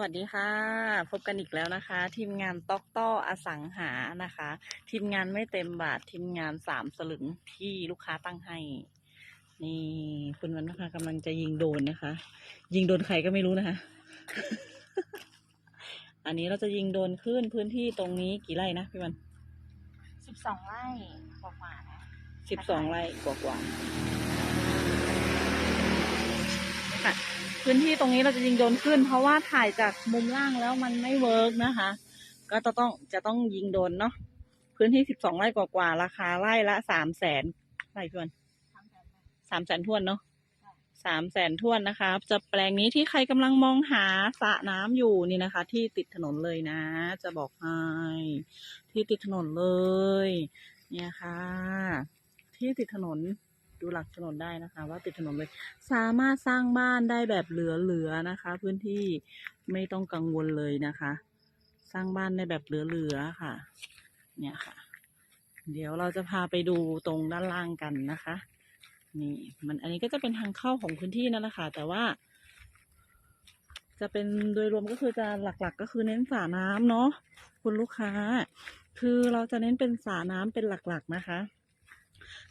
วัสดีค่ะ พบกันอีกแล้วนะคะ ทีมงานต๊อกต้ออสังหานะคะ ทีมงานไม่เต็มบาท ทีมงานสามสลึงที่ลูกค้าตั้งให้ นี่คุณวันนะคะกำลังจะยิงโดนนะคะ ยิงโดนใครก็ไม่รู้นะคะ อันนี้เราจะยิงโดนขึ้นพื้นที่ตรงนี้กี่ไร่นะพี่วันสิบสองไร่กว่าๆนะสิบสองไร่กว่าๆค่ะ พื้นที่ตรงนี้เราจะยิงโดนขึ้น เพราะว่าถ่ายจากมุมล่างแล้วมันไม่เวิร์กนะคะ ก็จะต้องจะต้องยิงโดนเนาะพื้นที่สิบสองไร่กว่าๆราคาไร่ละสามแสนไร่ทวนสามแสนทวนเนาะค่ะสามแสนทวนนะคะ จะแปลงนี้ที่ใครกำลังมองหาสระน้ำอยู่นี่นะคะ ที่ติดถนนเลยนะ จะบอกให้ที่ติดถนนเลย เนี่ยค่ะ ที่ติดถนน ดูหลักถนนได้นะคะ ว่าติดถนนเลยสามารถสร้างบ้านได้แบบเหลือๆนะคะ พื้นที่ไม่ต้องกังวลเลยนะคะ สร้างบ้านได้แบบเหลือๆค่ะ เนี่ยค่ะ เดี๋ยวเราจะพาไปดูตรงด้านล่างกันนะคะ นี่มันอันนี้ก็จะเป็นทางเข้าของพื้นที่นั่นแหละค่ะ แต่ว่า จะเป็นโดยรวมก็คือจะหลักๆ ก็คือเน้นสระน้ำเนาะคุณลูกค้า คือเราจะเน้นเป็นสระน้ำเป็นหลักๆนะคะ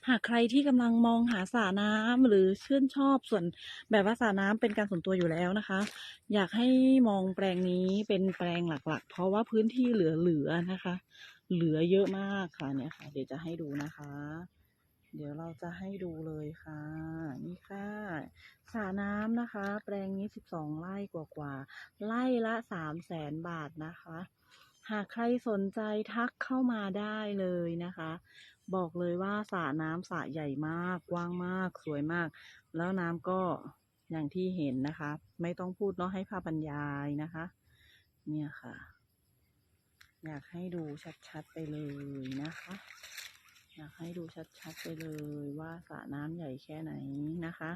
หากใครที่กำลังมองหาสระน้ำหรือชื่นชอบส่วนแบบว่าสระน้ำเป็นการส่วนตัวอยู่แล้วนะคะ อยากให้มองแปลงนี้เป็นแปลงหลักๆ เพราะว่าพื้นที่เหลือๆนะคะ เหลือเยอะมากค่ะเนี่ยค่ะ เดี๋ยวจะให้ดูนะคะ เดี๋ยวเราจะให้ดูเลยค่ะ นี่ค่ะสระน้ำนะคะ แปลงนี้สิบสองไร่กว่าๆไร่ละสามแสนบาทนะคะหากใครสนใจทักเข้ามาได้เลยนะคะ บอกเลยว่าสระน้ำสระใหญ่มาก กว้างมาก สวยมาก แล้วน้ำก็อย่างที่เห็นนะคะ ไม่ต้องพูดเนาะให้ภาพบรรยายนะคะ เนี่ยค่ะ อยากให้ดูชัดๆไปเลยนะคะ อยากให้ดูชัดๆไปเลยว่าสระน้ำใหญ่แค่ไหนนะคะ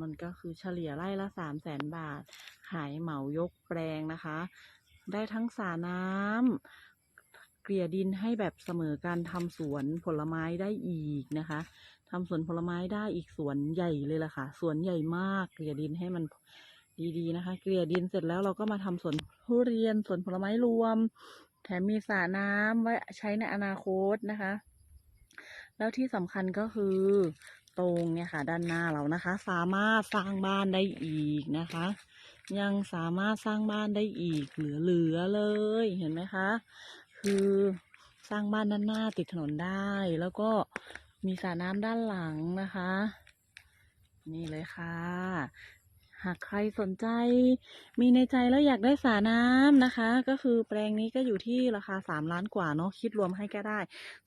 มันก็คือเฉลี่ยไร่ละสามแสนบาท ขายเหมายกแปลงนะคะ ได้ทั้งสระน้ำ เกลี่ยดินให้แบบเสมอการทำสวนผลไม้ได้อีกนะคะทำสวนผลไม้ได้อีกสวนใหญ่เลยล่ะค่ะ สวนใหญ่มากเกลี่ยดินให้มันดีๆนะคะ เกลี่ยดินเสร็จแล้วเราก็มาทำสวนทุเรียนสวนผลไม้รวม แถมมีสระน้ำไว้ใช้ในอนาคตนะคะ แล้วที่สำคัญก็คือตรงเนี่ยค่ะ ด้านหน้าเรานะคะ สามารถสร้างบ้านได้อีกนะคะ ยังสามารถสร้างบ้านได้อีกเหลือๆเลยเห็นไหมคะ คือสร้างบ้านด้านหน้าติดถนนได้ แล้วก็มีสระน้ำด้านหลังนะคะ นี่เลยค่ะ หากใครสนใจ มีในใจแล้วอยากได้สระน้ำนะคะ ก็คือแปลงนี้ก็อยู่ที่ราคาสามล้านกว่าเนาะคิดรวมให้ก็ได้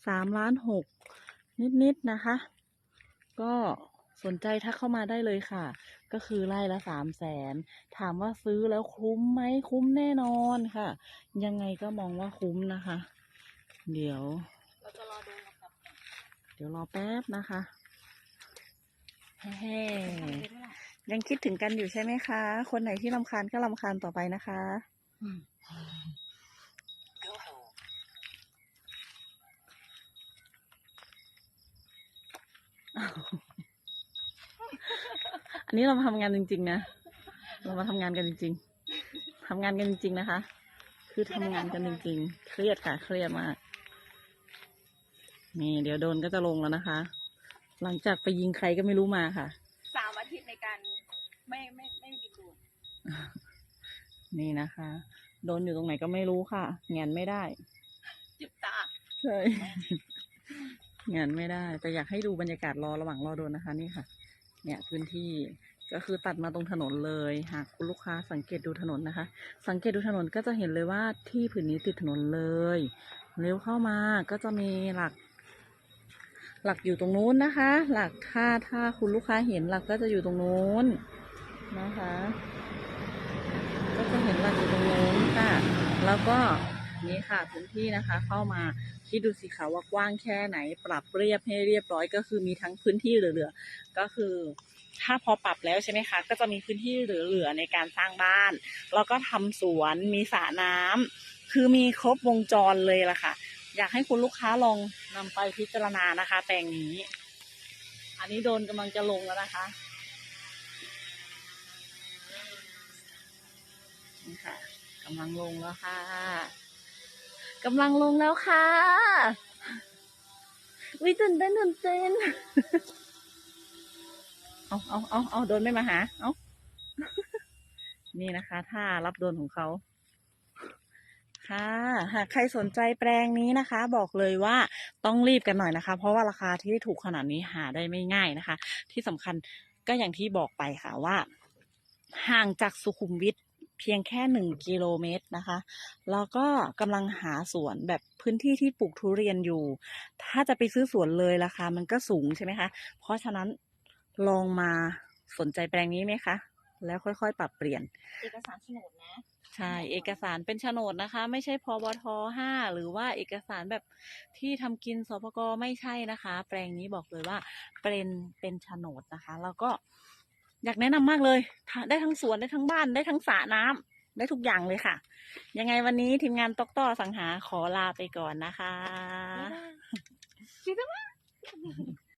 สามล้านหกนิดๆนะคะ ก็ สนใจทักเข้ามาได้เลยค่ะ ก็คือไร่ละสามแสนถามว่าซื้อแล้วคุ้มไหมคุ้มแน่นอนค่ะ ยังไงก็มองว่าคุ้มนะคะ เดี๋ยวเราจะรอดูลำดับเดี๋ยวรอแป๊บนะคะแฮ่ทำไปด้วยล่ะๆยังคิดถึงกันอยู่ใช่ไหมคะ คนไหนที่รำคาญก็รำคาญต่อไปนะคะอั นนี้เรามาทำงานจริง ๆ นะ เรามาทำงานกันจริง ๆทำงานกันจริง ๆ นะคะ คือทำงานกันจริง ๆ เครียดค่ะ เครียดมาก นี่ เดี๋ยวโดนก็จะลงแล้วนะคะ หลังจากไปยิงใครก็ไม่รู้มาค่ะ สามอาทิตย์ในการไม่ไม่ไม่บินดูดนี่นะคะ โดนอยู่ตรงไหนก็ไม่รู้ค่ะแงนไม่ได้ จิบตา ใช่ งานไม่ได้ แต่อยากให้ดูบรรยากาศรอระหว่างรอโดนนะคะ นี่ค่ะ เนี่ยพื้นที่ก็คือตัดมาตรงถนนเลย หากคุณลูกค้าสังเกตดูถนนนะคะ สังเกตดูถนนก็จะเห็นเลยว่าที่ผืนนี้ติดถนนเลยเลี้ยวเข้ามาก็จะมีหลัก หลักอยู่ตรงนู้นนะคะ หลักถ้าถ้าคุณลูกค้าเห็นหลักก็จะอยู่ตรงนู้นนะคะ ก็จะเห็นหลักอยู่ตรงนู้นค่ะ แล้วก็ นี่ค่ะพื้นที่นะคะเข้ามาคิดดูสิคะว่ากว้างแค่ไหน ปรับเรียบให้เรียบร้อยก็คือมีทั้งพื้นที่เหลือๆก็คือ ถ้าพอปรับแล้วใช่ไหมคะ ก็จะมีพื้นที่เหลือๆในการสร้างบ้าน แล้วก็ทำสวนมีสระน้ำคือมีครบวงจรเลยล่ะค่ะ อยากให้คุณลูกค้าลองนำไปพิจารณานะคะ แปลงนี้ อันนี้โดนกำลังจะลงแล้วนะคะนี่ค่ะกำลังลงแล้วค่ะ กำลังลงแล้วค่ะวิตื่นเต้นตื่นเต้นเอาเอาเอาเอาโดนไม่มาหา เอานี่นะคะท่ารับโดนของเขาค่ะ หากใครสนใจแปลงนี้นะคะ บอกเลยว่าต้องรีบกันหน่อยนะคะ เพราะว่าราคาที่ถูกขนาดนี้หาได้ไม่ง่ายนะคะ ที่สำคัญก็อย่างที่บอกไปค่ะว่า ห่างจากสุขุมวิท เพียงแค่หนึ่งกิโลเมตรนะคะ แล้วก็กำลังหาสวนแบบพื้นที่ที่ปลูกทุเรียนอยู่ ถ้าจะไปซื้อสวนเลยราคามันก็สูงใช่ไหมคะ เพราะฉะนั้นลองมาสนใจแปลงนี้ไหมคะ แล้วค่อยๆ ปรับเปลี่ยน เอกสารโฉนดนะ ใช่ เอกสารเป็นโฉนดนะคะ ไม่ใช่พบทห้าหรือว่าเอกสารแบบที่ทำกินสปกไม่ใช่นะคะ แปลงนี้บอกเลยว่าเป็นเป็นโฉนดนะคะ แล้วก็ อยากแนะนำมากเลย ได้ทั้งสวนได้ทั้งบ้านได้ทั้งสระน้ำ ได้ทุกอย่างเลยค่ะ ยังไงวันนี้ทีมงานตอกต่อสังหาขอลาไปก่อนนะคะ